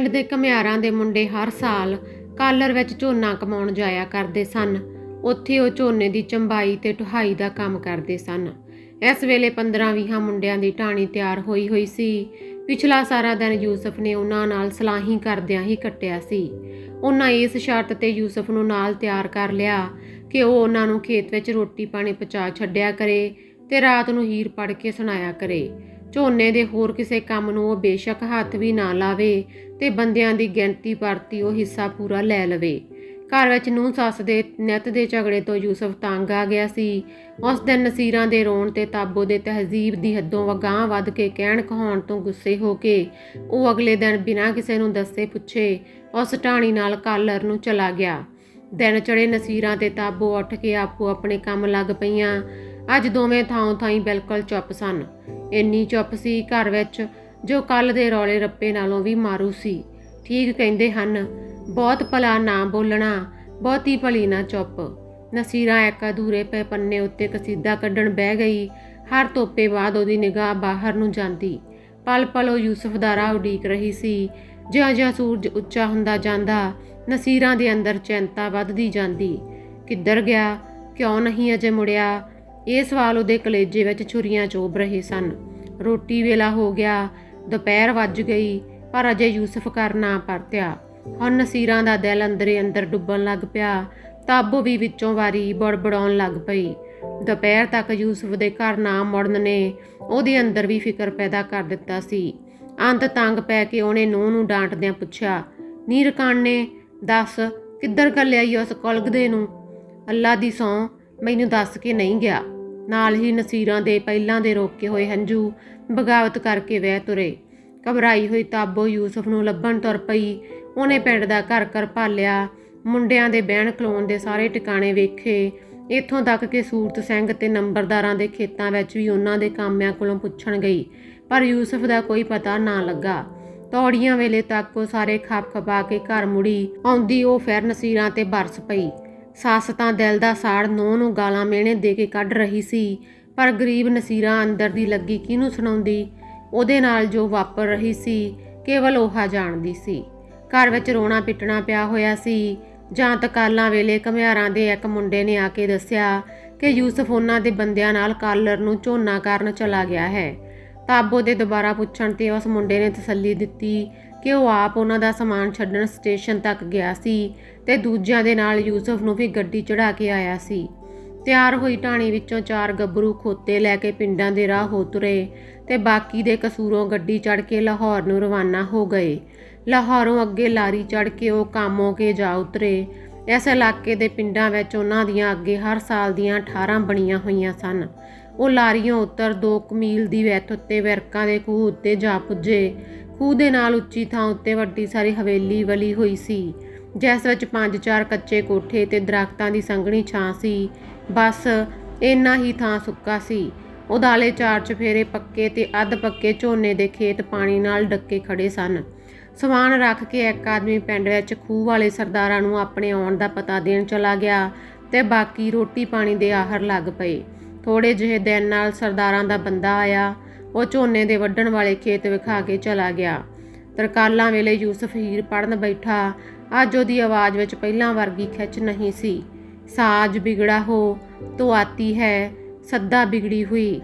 ਪਿੰਡ ਦੇ ਘਮਿਆਰਾਂ ਦੇ ਮੁੰਡੇ ਹਰ ਸਾਲ ਕਾਲਰ ਵਿੱਚ ਝੋਨਾ ਕਮਾਉਣ ਜਾਇਆ ਕਰਦੇ ਸਨ। ਉੱਥੇ ਉਹ ਝੋਨੇ ਦੀ ਚੰਬਾਈ ਤੇ ਢੁਹਾਈ ਦਾ ਕੰਮ ਕਰਦੇ ਸਨ। ਇਸ ਵੇਲੇ 15-20 ਮੁੰਡਿਆਂ ਦੀ ਢਾਣੀ ਤਿਆਰ ਹੋਈ ਹੋਈ ਸੀ। ਪਿਛਲਾ ਸਾਰਾ ਦਿਨ ਯੂਸਫ ਨੇ ਉਹਨਾਂ ਨਾਲ ਸਲਾਹੀ ਕਰਦਿਆਂ ਹੀ ਕੱਟਿਆ ਸੀ। ਉਹਨਾਂ ਇਸ ਸ਼ਰਤ ਤੇ ਯੂਸਫ ਨੂੰ ਨਾਲ ਤਿਆਰ ਕਰ ਲਿਆ ਕਿ ਉਹ ਉਹਨਾਂ ਨੂੰ ਖੇਤ ਵਿੱਚ ਰੋਟੀ ਪਾਣੀ ਪਹੁੰਚਾ ਛੱਡਿਆ ਕਰੇ ਤੇ ਰਾਤ ਨੂੰ ਹੀਰ ਪੜ ਕੇ ਸੁਣਾਇਆ ਕਰੇ। ਝੋਨੇ ਦੇ ਹੋਰ ਕਿਸੇ ਕੰਮ ਨੂੰ ਉਹ ਬੇਸ਼ੱਕ ਹੱਥ ਵੀ ਨਾ ਲਾਵੇ ਤੇ ਬੰਦਿਆਂ ਦੀ ਗਿਣਤੀ ਪਰਤੀ ਉਹ ਹਿੱਸਾ ਪੂਰਾ ਲੈ ਲਵੇ। ਘਰ ਵਿੱਚ ਨੂੰ ਸੱਸ ਦੇ ਨਿੱਤ ਦੇ ਝਗੜੇ ਤੋਂ ਯੂਸਫ ਤੰਗ ਆ ਗਿਆ ਸੀ। ਉਸ ਦਿਨ ਨਸੀਰਾਂ ਦੇ ਰੋਣ ਤੇ ਤਾਬੋ ਦੇ ਤਹਿਜ਼ੀਬ ਦੀ ਹੱਦੋਂ ਵਗਾਹ ਵੱਧ ਕੇ ਕਹਿਣ ਕਹਾਉਣ ਤੋਂ ਗੁੱਸੇ ਹੋ ਕੇ ਉਹ ਅਗਲੇ ਦਿਨ ਬਿਨਾਂ ਕਿਸੇ ਨੂੰ ਦੱਸੇ ਪੁੱਛੇ, ਉਸ ਢਾਣੀ ਨਾਲ ਕਾਲਰ ਨੂੰ ਚਲਾ ਗਿਆ। ਦਿਨ ਚੜੇ ਨਸੀਰਾਂ ਤੇ ਤਾਬੋ ਉੱਠ ਕੇ ਆਪੋ ਆਪਣੇ ਕੰਮ ਲੱਗ ਪਈਆਂ। ਅੱਜ ਦੋਵੇਂ ਥਾਂ ਥਾਈਂ ਬਿਲਕੁਲ ਚੁੱਪ ਸਨ। ਇੰਨੀ ਚੁੱਪ ਸੀ ਘਰ ਵਿੱਚ, ਜੋ ਕੱਲ ਦੇ ਰੌਲੇ ਰੱਪੇ ਨਾਲੋਂ ਵੀ ਮਾਰੂ ਸੀ। ਠੀਕ ਕਹਿੰਦੇ ਹਨ, ਬਹੁਤ ਭਲਾ ਨਾ ਬੋਲਣਾ, ਬਹੁਤੀ ਭਲੀ ਨਾ ਚੁੱਪ। ਨਸੀਰਾ ਇੱਕ ਅਧੂਰੇ ਪਏ ਪੰਨੇ ਉੱਤੇ ਕਸੀਦਾ ਕੱਢਣ ਬਹਿ ਗਈ। ਹਰ ਤੋਪੇ ਬਾਅਦ ਉਹਦੀ ਨਿਗਾਹ ਬਾਹਰ ਨੂੰ ਜਾਂਦੀ। ਪਲ ਪਲ ਉਹ ਯੂਸਫ ਦਾ ਰਾਹ ਉਡੀਕ ਰਹੀ ਸੀ। ਜਿਉਂ-ਜਿਉਂ ਸੂਰਜ ਉੱਚਾ ਹੁੰਦਾ ਜਾਂਦਾ, ਨਸੀਰਾਂ ਦੇ ਅੰਦਰ ਚਿੰਤਾ ਵੱਧਦੀ ਜਾਂਦੀ। ਕਿੱਧਰ ਗਿਆ? ਕਿਉਂ ਨਹੀਂ ਅਜੇ ਮੁੜਿਆ? ਇਹ ਸਵਾਲ ਉਹਦੇ ਕਲੇਜੇ ਵਿੱਚ ਛੁਰੀਆਂ ਚੋਬ ਰਹੇ ਸਨ। ਰੋਟੀ ਵੇਲਾ ਹੋ ਗਿਆ, ਦੁਪਹਿਰ ਵੱਜ ਗਈ, ਪਰ ਅਜੇ ਯੂਸਫ ਘਰ ਨਾ ਪਰਤਿਆ। ਹੁਣ ਨਸੀਰਾਂ ਦਾ ਦਿਲ ਅੰਦਰੇ ਅੰਦਰ ਡੁੱਬਣ ਲੱਗ ਪਿਆ। ਤਾਬੋ ਵੀ ਵਿੱਚੋਂ ਵਾਰੀ ਬੜਬੜਾਉਣ ਲੱਗ ਪਈ। ਦੁਪਹਿਰ ਤੱਕ ਯੂਸਫ ਦੇ ਘਰ ਨਾ ਮੁੜਨ ਨੇ ਉਹਦੇ ਅੰਦਰ ਵੀ ਫਿਕਰ ਪੈਦਾ ਕਰ ਦਿੱਤਾ ਸੀ। ਅੰਤ ਤੰਗ ਪੈ ਕੇ ਉਹਨੇ ਨੂੰਹ ਨੂੰ ਡਾਂਟਦਿਆਂ ਪੁੱਛਿਆ ਨੀਰ ਨੇ ਦੱਸ ਕਿੱਧਰ ਕਰ ਲਿਆਈ ਉਸ ਕੁਲਗਦੇ ਨੂੰ? ਅੱਲਾ ਦੀ ਸੌ ਮੈਨੂੰ ਦੱਸ ਕੇ ਨਹੀਂ ਗਿਆ। ਨਾਲ ਹੀ ਨਸੀਰਾਂ ਦੇ ਪਹਿਲਾਂ ਦੇ ਰੋਕੇ ਹੋਏ ਹੰਝੂ ਬਗਾਵਤ ਕਰਕੇ ਵਹਿ ਤੁਰੇ। ਘਬਰਾਈ ਹੋਈ ਤਾਬੋ ਯੂਸਫ ਨੂੰ ਲੱਭਣ ਤੁਰ ਪਈ। ਉਹਨੇ ਪਿੰਡ ਦਾ ਘਰ ਘਰ ਭਾਲਿਆ। ਮੁੰਡਿਆਂ ਦੇ ਬਹਿਣ ਖਲੋਣ ਦੇ ਸਾਰੇ ਟਿਕਾਣੇ ਵੇਖੇ। ਇੱਥੋਂ ਤੱਕ ਕਿ ਸੂਰਤ ਸਿੰਘ ਤੇ ਨੰਬਰਦਾਰਾਂ ਦੇ ਖੇਤਾਂ ਵਿੱਚ ਵੀ ਉਹਨਾਂ ਦੇ ਕਾਮਿਆਂ ਕੋਲੋਂ ਪੁੱਛਣ ਗਈ। ਪਰ ਯੂਸਫ ਦਾ ਕੋਈ ਪਤਾ ਨਾ ਲੱਗਾ। ਤੌੜੀਆਂ ਵੇਲੇ ਤੱਕ ਉਹ ਸਾਰੇ ਖਾਪ ਖਪਾ ਕੇ ਘਰ ਮੁੜੀ। ਆਉਂਦੀ ਉਹ ਫਿਰ ਨਸੀਰਾਂ ਤੇ ਬਰਸ ਪਈ। ਸੱਸ ਤਾਂ ਦਿਲ ਦਾ ਸਾੜ ਨੋਹ ਨੂੰ ਗਾਲਾਂ ਮੇਣੇ ਦੇ ਕੇ ਕੱਢ ਰਹੀ ਸੀ, ਪਰ ਗਰੀਬ ਨਸੀਰਾਂ ਅੰਦਰ ਦੀ ਲੱਗੀ ਕਿਹਨੂੰ ਸੁਣਾਉਂਦੀ? ਉਹਦੇ ਨਾਲ ਜੋ ਵਾਪਰ ਰਹੀ ਸੀ, ਕੇਵਲ ਉਹਾ ਜਾਣਦੀ ਸੀ। ਘਰ ਵਿੱਚ ਰੋਣਾ ਪਿੱਟਣਾ ਪਿਆ ਹੋਇਆ ਸੀ। ਜਾਂ ਤਕਾਲਾਂ ਵੇਲੇ ਘਮਿਆਰਾਂ ਦੇ ਇੱਕ ਮੁੰਡੇ ਨੇ ਆ ਕੇ ਦੱਸਿਆ ਕਿ ਯੂਸਫ ਉਹਨਾਂ ਦੇ ਬੰਦਿਆਂ ਨਾਲ ਕਾਲਰ ਨੂੰ ਝੋਨਾ ਕਰਨ ਚਲਾ ਗਿਆ ਹੈ। ਤਾਬੋ ਦੇ ਦੁਬਾਰਾ ਪੁੱਛਣ ਤੇ ਉਸ ਮੁੰਡੇ ਨੇ ਤਸੱਲੀ ਦਿੱਤੀ ਕਿ ਉਹ ਆਪ ਉਹਨਾਂ ਦਾ ਸਮਾਨ ਛੱਡਣ ਸਟੇਸ਼ਨ ਤੱਕ ਗਿਆ ਸੀ ਤੇ ਦੂਜਿਆਂ ਦੇ ਨਾਲ ਯੂਸਫ ਨੂੰ ਵੀ ਗੱਡੀ ਚੜਾ ਕੇ ਆਇਆ ਸੀ। ਤਿਆਰ ਹੋਈ ਢਾਣੀ ਵਿੱਚੋਂ ਚਾਰ ਗੱਭਰੂ ਖੋਤੇ ਲੈ ਕੇ ਪਿੰਡਾਂ ਦੇ ਰਾਹ ਹੋ ਤੁਰੇ ਤੇ ਬਾਕੀ ਦੇ ਕਸੂਰੋਂ ਗੱਡੀ ਚੜ ਕੇ ਲਾਹੌਰ ਨੂੰ ਰਵਾਨਾ ਹੋ ਗਏ। ਲਾਹੌਰੋਂ ਅੱਗੇ ਲਾਰੀ ਚੜ ਕੇ ਉਹ ਕਾਮੋਂ ਕੇ ਜਾ ਉਤਰੇ। ਇਸ ਇਲਾਕੇ ਦੇ ਪਿੰਡਾਂ ਵਿੱਚ ਉਹਨਾਂ ਦੀਆਂ ਅੱਗੇ ਹਰ ਸਾਲ ਦੀਆਂ 18 ਬਣੀਆਂ ਹੋਈਆਂ ਸਨ। ਉਹ ਲਾਰੀਆਂ ਉੱਤਰ 2 ਮੀਲ ਦੀ ਵਿੱਥ ਉੱਤੇ ਵਿਰਕਾਂ ਦੇ ਖੂਹ ਉੱਤੇ ਜਾ ਪੁੱਜੇ। ਖੂਹ ਦੇ ਨਾਲ ਉੱਚੀ ਥਾਂ ਉੱਤੇ ਵੱਡੀ ਸਾਰੀ ਹਵੇਲੀ ਵਲੀ ਹੋਈ ਸੀ। ਜਿਸ ਵਿੱਚ ਪੰਜ ਚਾਰ ਕੱਚੇ ਕੋਠੇ ਤੇ ਦਰਖਤਾਂ ਦੀ ਸੰਘਣੀ ਛਾਂ ਸੀ। ਬਸ ਇੰਨਾ ਹੀ ਥਾਂ ਸੁੱਕਾ ਸੀ। ਉਦਾਲੇ ਚਾਰ ਚਫੇਰੇ ਪੱਕੇ ਤੇ ਅੱਧ ਪੱਕੇ ਝੋਨੇ ਦੇ ਖੇਤ ਪਾਣੀ ਨਾਲ ਡੱਕੇ ਖੜੇ ਸਨ। ਸਮਾਨ ਰੱਖ ਕੇ ਇੱਕ ਆਦਮੀ ਪਿੰਡ ਵਿੱਚ ਖੂਹ ਵਾਲੇ ਸਰਦਾਰਾਂ ਨੂੰ ਆਪਣੇ ਆਉਣ ਦਾ ਪਤਾ ਦੇਣ ਚਲਾ ਗਿਆ ਤੇ ਬਾਕੀ ਰੋਟੀ ਪਾਣੀ ਦੇ ਆਹਰ ਲੱਗ ਪਏ। ਥੋੜੇ ਜਿਹੇ ਦਿਨ ਨਾਲ ਸਰਦਾਰਾਂ ਦਾ ਬੰਦਾ ਆਇਆ। ਉਹ ਝੋਨੇ ਦੇ ਵੱਢਣ ਵਾਲੇ ਖੇਤ ਵਿਖਾ ਕੇ ਚਲਾ ਗਿਆ। ਤਰਕਾਲਾਂ ਵੇਲੇ ਯੂਸਫ ਹੀਰ ਪੜਨ ਬੈਠਾ। ਅੱਜ ਉਹਦੀ ਆਵਾਜ਼ ਵਿੱਚ ਪਹਿਲਾਂ ਵਰਗੀ ਖਿੱਚ ਨਹੀਂ ਸੀ। ਸਾਜ ਬਿਗੜਾ ਹੋ, ਤੋ ਆਤੀ ਹੈ, ਸੱਦਾ ਬਿਗੜੀ ਹੋਈ।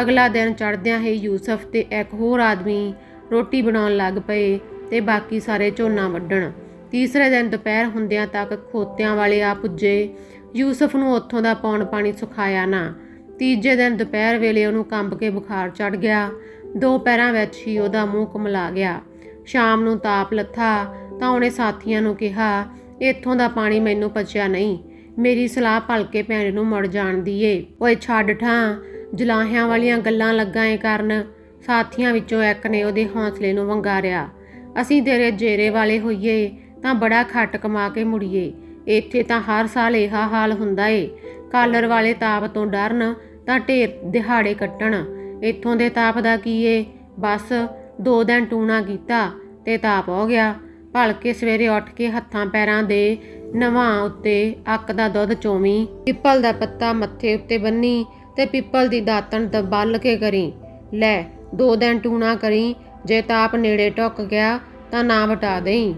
ਅਗਲਾ ਦਿਨ ਚੜਦਿਆਂ ਹੀ ਯੂਸਫ ਤੇ ਇੱਕ ਹੋਰ ਆਦਮੀ ਰੋਟੀ ਬਣਾਉਣ ਲੱਗ ਪਏ ਤੇ ਬਾਕੀ ਸਾਰੇ ਝੋਨਾ ਵੱਢਣ। ਤੀਸਰੇ ਦਿਨ ਦੁਪਹਿਰ ਹੁੰਦਿਆਂ ਤੱਕ ਖੋਤਿਆਂ ਵਾਲੇ ਆ ਪੁੱਜੇ। ਯੂਸਫ ਨੂੰ ਉੱਥੋਂ ਦਾ ਪੌਣ ਪਾਣੀ ਸੁਖਾਇਆ ਨਾ। ਤੀਜੇ ਦਿਨ ਦੁਪਹਿਰ ਵੇਲੇ ਉਹਨੂੰ ਕੰਬ ਕੇ ਬੁਖਾਰ ਚੜ ਗਿਆ। ਦੋ ਪੈਰਾਂ ਵਿੱਚ ਹੀ ਉਹਦਾ ਮੂੰਹ ਕੁਮਲਾ ਗਿਆ। ਸ਼ਾਮ ਨੂੰ ਤਾਪ ਲੱਥਾ ਤਾਂ ਉਹਨੇ ਸਾਥੀਆਂ ਨੂੰ ਕਿਹਾ, ਇੱਥੋਂ ਦਾ ਪਾਣੀ ਮੈਨੂੰ ਪਚਿਆ ਨਹੀਂ। ਮੇਰੀ ਸਲਾਹ ਭਲਕੇ ਭੈਣ ਨੂੰ ਮੁੜ ਜਾਣ ਦੀ ਏ ਓਏ ਛੱਡ ਠਾਂ। ਜਲਾਹਿਆਂ ਵਾਲੀਆਂ ਗੱਲਾਂ ਲੱਗਾ ਏ ਕਰਨ। ਸਾਥੀਆਂ ਵਿੱਚੋਂ ਇੱਕ ਨੇ ਉਹਦੇ ਹੌਸਲੇ ਨੂੰ ਵੰਗਾਰਿਆ। ਅਸੀਂ ਤੇਰੇ ਜੇਰੇ ਵਾਲੇ ਹੋਈਏ ਤਾਂ ਬੜਾ ਖੱਟ ਕਮਾ ਕੇ ਮੁੜੀਏ। ਇੱਥੇ ਤਾਂ ਹਰ ਸਾਲ ਇਹ ਹਾਲ ਹੁੰਦਾ ਏ। ਕਾਲਰ ਵਾਲੇ ਤਾਪ ਤੋਂ ਡਰਨ ਤਾਂ ਢੇਰ ਦਿਹਾੜੇ ਕੱਟਣ। ਇੱਥੋਂ ਦੇ ਤਾਪ ਦਾ ਕੀ ਏ? ਬਸ ਦੋ ਦਿਨ ਟੂਣਾ ਕੀਤਾ ਤੇ ਤਾਪ ਹੋ ਗਿਆ। ਭਲਕੇ ਸਵੇਰੇ ਉੱਠ ਕੇ ਹੱਥਾਂ ਪੈਰਾਂ ਦੇ ਨਵਾਂ ਉੱਤੇ ਅੱਕ ਦਾ ਦੁੱਧ ਚੋਵੀਂ। ਪਿੱਪਲ ਦਾ ਪੱਤਾ ਮੱਥੇ ਉੱਤੇ ਬੰਨੀ ਤੇ ਪਿੱਪਲ ਦੀ ਦਾਤਣ ਦਬਲ ਕੇ ਕਰੀ। ਲੈ, ਦੋ ਦਿਨ ਟੂਣਾ ਕਰੀ, ਜੇ ਤਾਪ ਨੇੜੇ ਟੁੱਕ ਗਿਆ ਤਾਂ ਨਾ ਵਟਾ ਦੇਈ।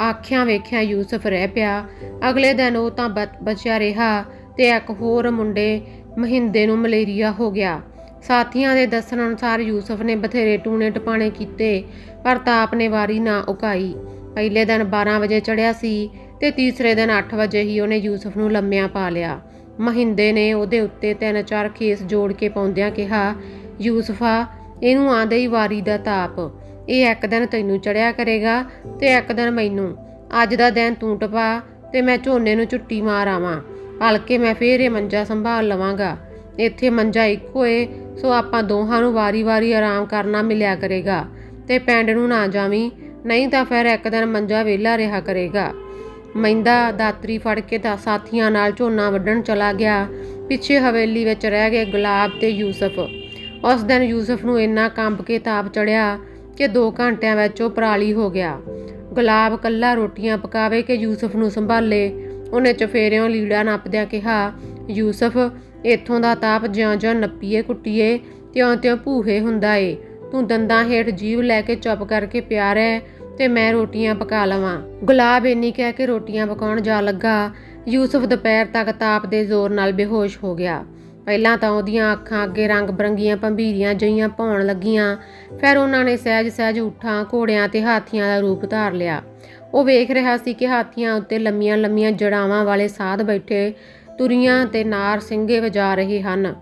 ਆਖਿਆਂ ਵੇਖਿਆਂ ਯੂਸਫ ਰਹਿ ਪਿਆ। ਅਗਲੇ ਦਿਨ ਉਹ ਤਾਂ ਬਚਿਆ ਰਿਹਾ ਤੇ ਇੱਕ ਹੋਰ ਮੁੰਡੇ ਮਹਿੰਦੇ ਨੂੰ ਮਲੇਰੀਆ ਹੋ ਗਿਆ। ਸਾਥੀਆਂ ਦੇ ਦੱਸਣ ਅਨੁਸਾਰ ਯੂਸਫ ਨੇ ਬਥੇਰੇ ਟੂਣੇ ਟਪਾਣੇ ਕੀਤੇ, ਪਰ ਤਾਪ ਨੇ ਵਾਰੀ ਨਾ ਉਕਾਈ। ਪਹਿਲੇ ਦਿਨ 12 ਵਜੇ ਚੜਿਆ ਸੀ ਤੇ ਤੀਸਰੇ ਦਿਨ 8 ਵਜੇ ਹੀ ਉਹਨੇ ਯੂਸਫ ਨੂੰ ਲੰਮਿਆਂ ਪਾ ਲਿਆ। ਮਹਿੰਦੇ ਨੇ ਉਹਦੇ ਉੱਤੇ ਤਿੰਨ ਚਾਰ ਖੇਸ ਜੋੜ ਕੇ ਪਾਉਂਦਿਆਂ ਕਿਹਾ, ਯੂਸਫਾ, ਇਹਨੂੰ ਆਂਦੇ ਹੀ ਵਾਰੀ ਦਾ ਤਾਪ। ਇਹ ਇੱਕ ਦਿਨ ਤੈਨੂੰ ਚੜਿਆ ਕਰੇਗਾ ਤੇ ਇੱਕ ਦਿਨ ਮੈਨੂੰ। ਅੱਜ ਦਾ ਦਿਨ ਤੂੰ ਟਪਾ ਤੇ ਮੈਂ ਝੋਨੇ ਨੂੰ ਝੁੱਟੀ ਮਾਰ ਆਵਾਂ। ਹਲਕੇ ਮੈਂ ਫੇਰ ਇਹ ਮੰਜਾ ਸੰਭਾਲ ਲਵਾਂਗਾ। ਇੱਥੇ ਮੰਜਾ ਇੱਕੋ ਏ ਸੋ ਆਪਾਂ ਦੋਹਾਂ ਨੂੰ ਵਾਰੀ-ਵਾਰੀ ਆਰਾਮ ਕਰਨਾ ਮਿਲਿਆ ਕਰੇਗਾ ਤੇ ਪਿੰਡ ਨੂੰ ਨਾ ਜਾਵੀਂ, ਨਹੀਂ ਤਾਂ ਫਿਰ ਇੱਕ ਦਿਨ ਮੰਜਾ ਵਿਹਲਾ ਰਿਹਾ ਕਰੇਗਾ। ਮਹਿੰਦਾ ਦਾਤਰੀ ਫੜ ਕੇ ਤਾਂ ਸਾਥੀਆਂ ਨਾਲ ਝੋਨਾ ਵੱਢਣ ਚਲਾ ਗਿਆ। ਪਿੱਛੇ ਹਵੇਲੀ ਵਿੱਚ ਰਹਿ ਗਏ ਗੁਲਾਬ ਤੇ ਯੂਸਫ। ਉਸ ਦਿਨ ਯੂਸਫ ਨੂੰ ਇੰਨਾ ਕੰਬ ਕੇ ਤਾਪ ਚੜਿਆ ਕਿ 2 ਘੰਟਿਆਂ ਵਿੱਚ ਉਹ ਪਰਾਲੀ ਹੋ ਗਿਆ। ਗੁਲਾਬ ਕੱਲਾ ਰੋਟੀਆਂ ਪਕਾਵੇ ਕਿ ਯੂਸਫ ਨੂੰ ਸੰਭਾਲੇ। ਉਹਨੇ ਚਫੇਰਿਓਂ ਲੀੜਾ ਨੱਪਦਿਆਂ ਕਿਹਾ, ਯੂਸਫ, ਇੱਥੋਂ ਦਾ ਤਾਪ ਜਿਉਂ-ਜਿਉਂ ਨੱਪੀਏ ਕੁੱਟੀਏ ਤਿਉਂ-ਤਿਉਂ ਭੂਹੇ ਹੁੰਦਾ ਏ। ਤੂੰ ਦੰਦਾਂ ਹੇਠ ਜੀਵ ਲੈ ਕੇ ਚੁੱਪ ਕਰਕੇ ਪਿਆ ਰਹਿ ਤੇ ਮੈਂ ਰੋਟੀਆਂ ਪਕਾ ਲਵਾਂ। ਗੁਲਾਬ ਇੰਨੀ ਕਹਿ ਕੇ ਰੋਟੀਆਂ ਪਕਾਉਣ ਜਾ ਲੱਗਾ। ਯੂਸਫ ਦੁਪਹਿਰ ਤੱਕ ਤਾਪ ਦੇ ਜ਼ੋਰ ਨਾਲ ਬੇਹੋਸ਼ ਹੋ ਗਿਆ। ਪਹਿਲਾਂ ਤਾਂ ਉਹਦੀਆਂ ਅੱਖਾਂ ਅੱਗੇ ਰੰਗ ਬਰੰਗੀਆਂ ਭੰਬੀਰੀਆਂ ਜਈਆਂ ਭੌਣ ਲੱਗੀਆਂ। ਫਿਰ ਉਹਨਾਂ ਨੇ ਸਹਿਜ-ਸਹਿਜ ਉਠਾਂ ਘੋੜਿਆਂ ਤੇ ਹਾਥੀਆਂ ਦਾ ਰੂਪ ਧਾਰ ਲਿਆ। ਉਹ ਵੇਖ ਰਿਹਾ ਸੀ ਕਿ ਹਾਥੀਆਂ ਉੱਤੇ ਲੰਮੀਆਂ-ਲੰਮੀਆਂ ਜੜਾਵਾਂ ਵਾਲੇ ਸਾਧ ਬੈਠੇ ਤੁਰੀਆਂ ਤੇ ਨਾਰ ਸਿੰਘੇ ਵਜਾ ਰਹੇ ਹਨ।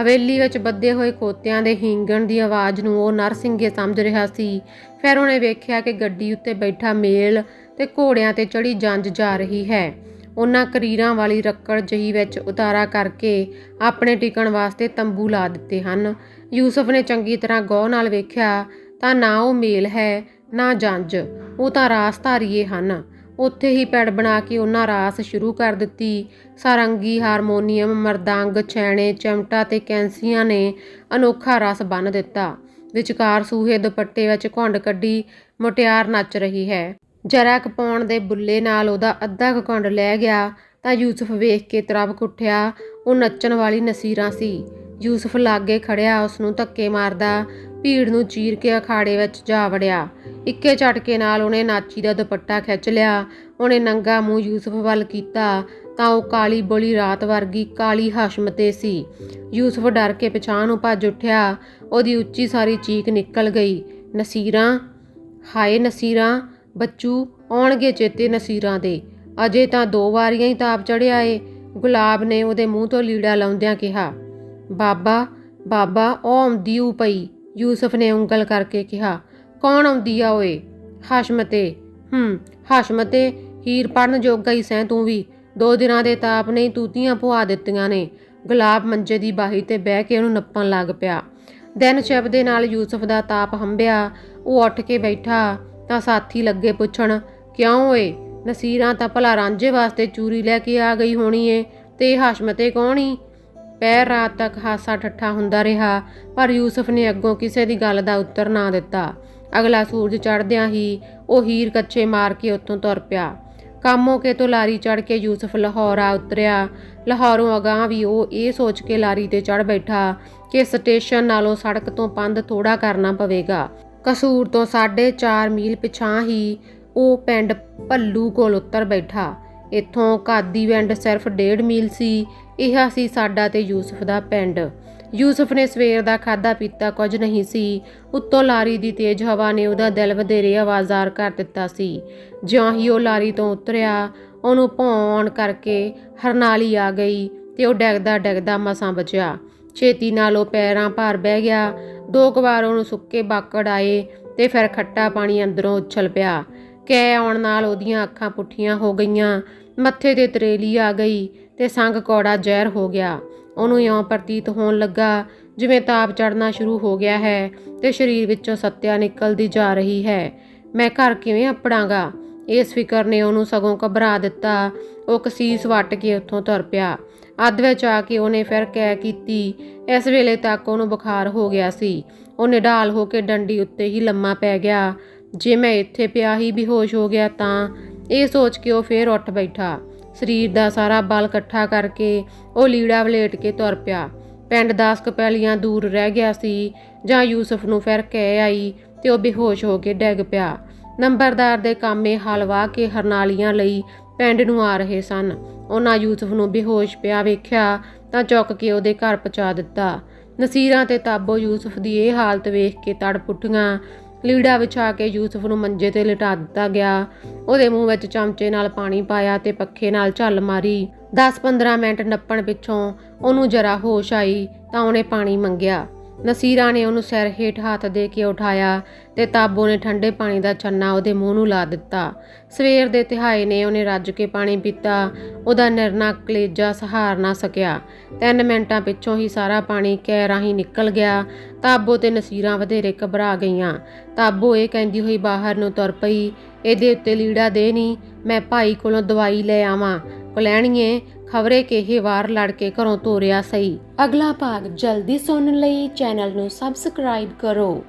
ਹਵੇਲੀ ਵਿੱਚ ਬੱਧੇ ਹੋਏ ਖੋਤਿਆਂ ਦੇ ਹੀਂਗਣ ਦੀ ਆਵਾਜ਼ ਨੂੰ ਉਹ ਨਰਸਿੰਘੇ ਸਮਝ ਰਿਹਾ ਸੀ। ਫਿਰ ਉਹਨੇ ਵੇਖਿਆ ਕਿ ਗੱਡੀ ਉੱਤੇ ਬੈਠਾ ਮੇਲ ਤੇ ਘੋੜਿਆਂ ਤੇ ਚੜੀ ਜੰਜ ਜਾ ਰਹੀ ਹੈ। ਉਹਨਾਂ ਕਰੀਰਾਂ ਵਾਲੀ ਰੱਕੜ ਜਹੀ ਵਿੱਚ ਉਤਾਰਾ ਕਰਕੇ ਆਪਣੇ ਟਿਕਣ ਵਾਸਤੇ ਤੰਬੂ ਲਾ ਦਿੱਤੇ ਹਨ। ਯੂਸਫ ਨੇ ਚੰਗੀ ਤਰ੍ਹਾਂ ਗੌਰ ਨਾਲ ਵੇਖਿਆ ਤਾਂ ਨਾ ਉਹ ਮੇਲ ਹੈ, ਨਾ ਜੰਜ। ਉਹ ਤਾਂ ਰਾਸਧਾਰੀਏ ਹਨ। ਉੱਥੇ ਹੀ ਪੈੜ ਬਣਾ ਕੇ ਉਹਨਾਂ ਰਾਸ ਸ਼ੁਰੂ ਕਰ ਦਿੱਤੀ। ਸਾਰੰਗੀ, ਹਾਰਮੋਨੀਅਮ, ਮਰਦਾਂਗ, ਛੈਣੇ, ਚਮਟਾ ਤੇ ਕੈਂਸੀਆਂ ਨੇ ਅਨੋਖਾ ਰਸ ਬੰਨ ਦਿੱਤਾ। ਵਿਚਕਾਰ ਸੂਹੇ ਦੁਪੱਟੇ ਵਿੱਚ ਘੁੰਡ ਕੱਢੀ, ਮੁਟਿਆਰ ਨੱਚ ਰਹੀ ਹੈ। ਜਰਾ ਕਪਾਉਣ ਦੇ ਬੁੱਲੇ ਨਾਲ ਉਹਦਾ ਅੱਧਾ ਕੁ ਲੈ ਗਿਆ ਤਾਂ ਯੂਸਫ ਵੇਖ ਕੇ ਤਰਬਕ ਉੱਠਿਆ। ਉਹ ਨੱਚਣ ਵਾਲੀ ਨਸੀਰਾਂ ਸੀ। ਯੂਸਫ ਲਾਗੇ ਖੜਿਆ ਉਸ ਨੂੰ ਧੱਕੇ ਮਾਰਦਾ, ਭੀੜ ਨੂੰ ਚੀਰ ਕੇ ਅਖਾੜੇ ਵਿੱਚ ਜਾ ਵੜਿਆ। ਇੱਕੇ ਝਟਕੇ ਨਾਲ ਉਹਨੇ ਨਾਚੀ ਦਾ ਦੁਪੱਟਾ ਖਿੱਚ ਲਿਆ। ਉਹਨੇ ਨੰਗਾ ਮੂੰਹ ਯੂਸਫ ਵੱਲ ਕੀਤਾ ਤਾਂ ਉਹ ਕਾਲੀ ਬੋਲੀ ਰਾਤ ਵਰਗੀ ਕਾਲੀ ਹਸ਼ਮਤੇ ਸੀ। ਯੂਸਫ ਡਰ ਕੇ ਪਛਾਣ ਨੂੰ ਭੱਜ ਉੱਠਿਆ। ਉਹਦੀ ਉੱਚੀ ਸਾਰੀ ਚੀਕ ਨਿਕਲ ਗਈ। ਨਸੀਰਾਂ? ਹਾਏ ਨਸੀਰਾਂ! ਬੱਚੂ ਆਉਣਗੇ ਚੇਤੇ ਨਸੀਰਾਂ ਦੇ। ਅਜੇ ਤਾਂ ਦੋ ਵਾਰੀਆਂ ਹੀ ਤਾਪ ਚੜਿਆ ਏ। ਗੁਲਾਬ ਨੇ ਉਹਦੇ ਮੂੰਹ ਤੋਂ ਲੀੜਾ ਲਾਉਂਦਿਆਂ ਕਿਹਾ, ਬਾਬਾ ਬਾਬਾ, ਉਹ ਆਉਂਦੀ ਊ ਪਈ। ਯੂਸਫ ਨੇ ਉਂਗਲ ਕਰਕੇ ਕਿਹਾ, ਕੌਣ ਆਉਂਦੀ ਆ ਓਏ? ਹਸ਼ਮਤੇ। ਹੂੰ, ਹਸ਼ਮਤੇ, ਹੀਰ ਪੜਨ ਜੋਗਾ ਹੀ ਸੈਂ ਤੂੰ ਵੀ। ਦੋ ਦਿਨਾਂ ਦੇ ਤਾਪ ਨੇ ਤੂਤੀਆਂ ਪੁਆ ਦਿੱਤੀਆਂ ਨੇ। ਗੁਲਾਬ ਮੰਜੇ ਦੀ ਬਾਹੀ ਤੇ ਬਹਿ ਕੇ ਉਹਨੂੰ ਨੱਪਣ ਲੱਗ ਪਿਆ। ਦਿਨ ਸ਼ਬਦੇ ਨਾਲ ਯੂਸਫ ਦਾ ਤਾਪ ਹੰਬਿਆ ਉਹ ਉੱਠ ਕੇ ਬੈਠਾ। ਤਾਂ ਸਾਥੀ ਲੱਗੇ ਪੁੱਛਣ, ਕਿਉਂ ਓਏ? ਨਸੀਰਾਂ ਤਾਂ ਭਲਾ ਰਾਂਝੇ ਵਾਸਤੇ ਚੂਰੀ ਲੈ ਕੇ ਆ ਗਈ ਹੋਣੀ ਏ, ਤੇ ਇਹ ਹਸ਼ਮਤੇ ਕੌਣ ਈ? ਪੈਰ ਰਾਤ ਤੱਕ ਹਾਸਾ ਠੱਠਾ ਹੁੰਦਾ ਰਿਹਾ, ਪਰ ਯੂਸਫ ਨੇ ਅੱਗੋਂ ਕਿਸੇ ਦੀ ਗੱਲ ਦਾ ਉੱਤਰ ਨਾ ਦਿੱਤਾ। ਅਗਲਾ ਸੂਰਜ ਚੜ੍ਹਦਿਆਂ ਹੀ ਉਹ ਹੀਰ ਕੱਚੇ ਮਾਰ ਕੇ ਉੱਥੋਂ ਤੁਰ ਪਿਆ। ਕਾਮੋਕੇ ਤੋਂ ਲਾਰੀ ਚੜ੍ਹ ਕੇ ਯੂਸਫ ਲਾਹੌਰ ਆ ਉਤਰਿਆ। ਲਾਹੌਰੋਂ ਅਗਾਂਹ ਵੀ ਉਹ ਇਹ ਸੋਚ ਕੇ ਲਾਰੀ ਤੇ ਚੜ੍ਹ ਬੈਠਾ ਕਿ ਸਟੇਸ਼ਨ ਨਾਲੋਂ ਸੜਕ ਤੋਂ ਪੰਧ ਥੋੜਾ ਕਰਨਾ ਪਵੇਗਾ। ਕਸੂਰ ਤੋਂ 4.5 ਮੀਲ ਪਿਛਾਂ ਹੀ ਉਹ ਪਿੰਡ ਭੱਲੂ ਕੋਲ ਉੱਤਰ ਬੈਠਾ। ਇੱਥੋਂ ਕਾਦੀਵਿੰਡ ਸਿਰਫ 1.5 ਮੀਲ ਸੀ। ਇਹ ਸੀ ਸਾਡਾ ਤੇ ਯੂਸਫ ਦਾ ਪਿੰਡ। ਯੂਸਫ ਨੇ ਸਵੇਰ ਦਾ ਖਾਦਾ ਪੀਤਾ ਕੁਝ ਨਹੀਂ ਸੀ। ਉੱਤੋਂ ਲਾਰੀ ਦੀ ਤੇਜ਼ ਹਵਾ ਨੇ ਉਹਦਾ ਦਿਲ ਵਧੇਰੇ ਆਵਾਜ਼ਾਰ ਕਰ ਦਿੱਤਾ ਸੀ। ਜਿਉਂ ਹੀ ਉਹ ਲਾਰੀ ਤੋਂ ਉਤਰਿਆ, ਉਹਨੂੰ ਭੌਣ ਕਰਕੇ ਹਰਨਾਲੀ ਆ ਗਈ ਤੇ ਉਹ ਡੈਗਦਾ ਡੈਗਦਾ ਮਸਾਂ ਬਚਿਆ। ਛੇਤੀ ਨਾਲ ਉਹ ਪੈਰਾਂ ਭਾਰ ਬਹਿ ਗਿਆ। ਦੋ ਕੁ ਵਾਰ ਉਹਨੂੰ ਸੁੱਕੇ ਬਾਕੜ ਆਏ ਤੇ ਫਿਰ ਖੱਟਾ ਪਾਣੀ ਅੰਦਰੋਂ ਉਛਲ ਪਿਆ। ਕੈ ਆਉਣ ਨਾਲ ਉਹਦੀਆਂ ਅੱਖਾਂ ਪੁੱਠੀਆਂ ਹੋ ਗਈਆਂ। ਮੱਥੇ ਤੇ ਤਰੇਲੀ ਆ ਗਈ ਤੇ ਸੰਗ ਕੌੜਾ ਜ਼ਹਿਰ ਹੋ ਗਿਆ। ਉਹਨੂੰ ਇਉਂ ਪ੍ਰਤੀਤ ਹੋਣ ਲੱਗਾ ਜਿਵੇਂ ਤਾਪ ਚੜਨਾ ਸ਼ੁਰੂ ਹੋ ਗਿਆ ਹੈ ਤੇ ਸਰੀਰ ਵਿੱਚੋਂ ਸੱਤਿਆ ਨਿਕਲਦੀ ਜਾ ਰਹੀ ਹੈ। ਮੈਂ ਘਰ ਕਿਵੇਂ ਅਪੜਾਂਗਾ ਇਸ ਫਿਕਰ ਨੇ ਉਹਨੂੰ ਸਗੋਂ ਘਬਰਾ ਦਿੱਤਾ। ਉਹ ਕਸੀਸ ਵੱਟ ਕੇ ਉੱਥੋਂ ਤੁਰ ਪਿਆ। ਅੱਧ ਵਿੱਚ ਆ ਕੇ ਉਹਨੇ ਫਿਰ ਕਹਿ ਕੀਤੀ, ਇਸ ਵੇਲੇ ਤੱਕ ਉਹਨੂੰ ਬੁਖਾਰ ਹੋ ਗਿਆ ਸੀ। ਉਹ ਨਿਢਾਲ ਹੋ ਕੇ ਡੰਡੀ ਉੱਤੇ ਹੀ ਲੰਮਾ ਪੈ ਗਿਆ। ਜੇ ਮੈਂ ਇੱਥੇ ਪਿਆ ਹੀ ਬੇਹੋਸ਼ ਹੋ ਗਿਆ ਤਾਂ? ਇਹ ਸੋਚ ਕੇ ਉਹ ਫੇਰ ਉੱਠ ਬੈਠਾ। ਸਰੀਰ ਦਾ ਸਾਰਾ ਬਲ ਇਕੱਠਾ ਕਰਕੇ ਉਹ ਲੀੜਾ ਵਲੇਟ ਕੇ ਤੁਰ ਪਿਆ। ਪਿੰਡ 10 ਕਪੈਲੀਆਂ ਦੂਰ ਰਹਿ ਗਿਆ ਸੀ, ਜਾਂ ਯੂਸਫ ਨੂੰ ਫਿਰ ਕਹਿ ਆਈ ਤੇ ਉਹ ਬੇਹੋਸ਼ ਹੋ ਕੇ ਡਿੱਗ ਪਿਆ। ਨੰਬਰਦਾਰ ਦੇ ਕਾਮੇ ਹਲ ਵਾਹ ਕੇ ਹਰਨਾਲੀਆਂ ਲਈ ਪਿੰਡ ਨੂੰ ਆ ਰਹੇ ਸਨ। ਉਹਨਾਂ ਯੂਸਫ ਨੂੰ ਬੇਹੋਸ਼ ਪਿਆ ਵੇਖਿਆ ਤਾਂ ਚੁੱਕ ਕੇ ਉਹਦੇ ਘਰ ਪਹੁੰਚਾ ਦਿੱਤਾ। ਨਸੀਰਾਂ ਤੇ ਤਾਬੋ ਯੂਸਫ ਦੀ ਇਹ ਹਾਲਤ ਵੇਖ ਕੇ ਤੜਪ ਉੱਠੀਆਂ ਲੀੜਾ ਵਿਛਾ ਕੇ ਯੂਸਫ ਨੂੰ ਮੰਜੇ ਤੇ ਲਿਟਾ ਦਿੱਤਾ ਗਿਆ। ਉਹਦੇ ਮੂੰਹ ਵਿੱਚ ਚਮਚੇ ਨਾਲ ਪਾਣੀ ਪਾਇਆ ਤੇ ਪੱਖੇ ਨਾਲ ਝੱਲ ਮਾਰੀ। 10-15 ਮਿੰਟ ਨੱਪਣ ਪਿੱਛੋਂ ਉਹਨੂੰ ਜਰਾ ਹੋਸ਼ ਆਈ ਤਾਂ ਉਹਨੇ ਪਾਣੀ ਮੰਗਿਆ। ਨਸੀਰਾ ਨੇ ਉਹਨੂੰ ਸਿਰ ਹੇਠ ਹੱਥ ਦੇ ਕੇ ਉਠਾਇਆ ਤੇ ਤਾਬੋ ਨੇ ਠੰਡੇ ਪਾਣੀ ਦਾ ਛੰਨਾ ਉਹਦੇ ਮੂੰਹ ਨੂੰ ਲਾ ਦਿੱਤਾ। ਸਵੇਰ ਦੇ ਤਿਹਾਏ ਨੇ ਉਹਨੇ ਰੱਜ ਕੇ ਪਾਣੀ ਪੀਤਾ। ਉਹਦਾ ਨਿਰਨਾ ਕਲੇਜਾ ਸਹਾਰ ਨਾ ਸਕਿਆ। ਤਿੰਨ ਮਿੰਟਾਂ ਪਿੱਛੋਂ ਹੀ ਸਾਰਾ ਪਾਣੀ ਕੈ ਰਾਹੀਂ ਨਿਕਲ ਗਿਆ। ਤਾਬੋ ਤੇ ਨਸੀਰਾਂ ਵਧੇਰੇ ਘਬਰਾ ਗਈਆਂ। ਤਾਬੋ ਇਹ ਕਹਿੰਦੀ ਹੋਈ ਬਾਹਰ ਨੂੰ ਤੁਰ ਪਈ, ਇਹਦੇ ਉੱਤੇ ਲੀੜਾ ਦੇ ਨਹੀਂ ਮੈਂ ਭਾਈ ਕੋਲੋਂ ਦਵਾਈ ਲੈ ਆਵਾਂ। ਲੈਣੀਏ ਖਬਰੇ ਕਿ ਇਹ ਵਾਰ ਲੜ ਕੇ ਘਰੋਂ ਤੋਰਿਆ ਸਹੀ। ਅਗਲਾ ਭਾਗ ਜਲਦੀ ਸੁਣਨ ਲਈ ਚੈਨਲ ਨੂੰ ਸਬਸਕ੍ਰਾਈਬ ਕਰੋ।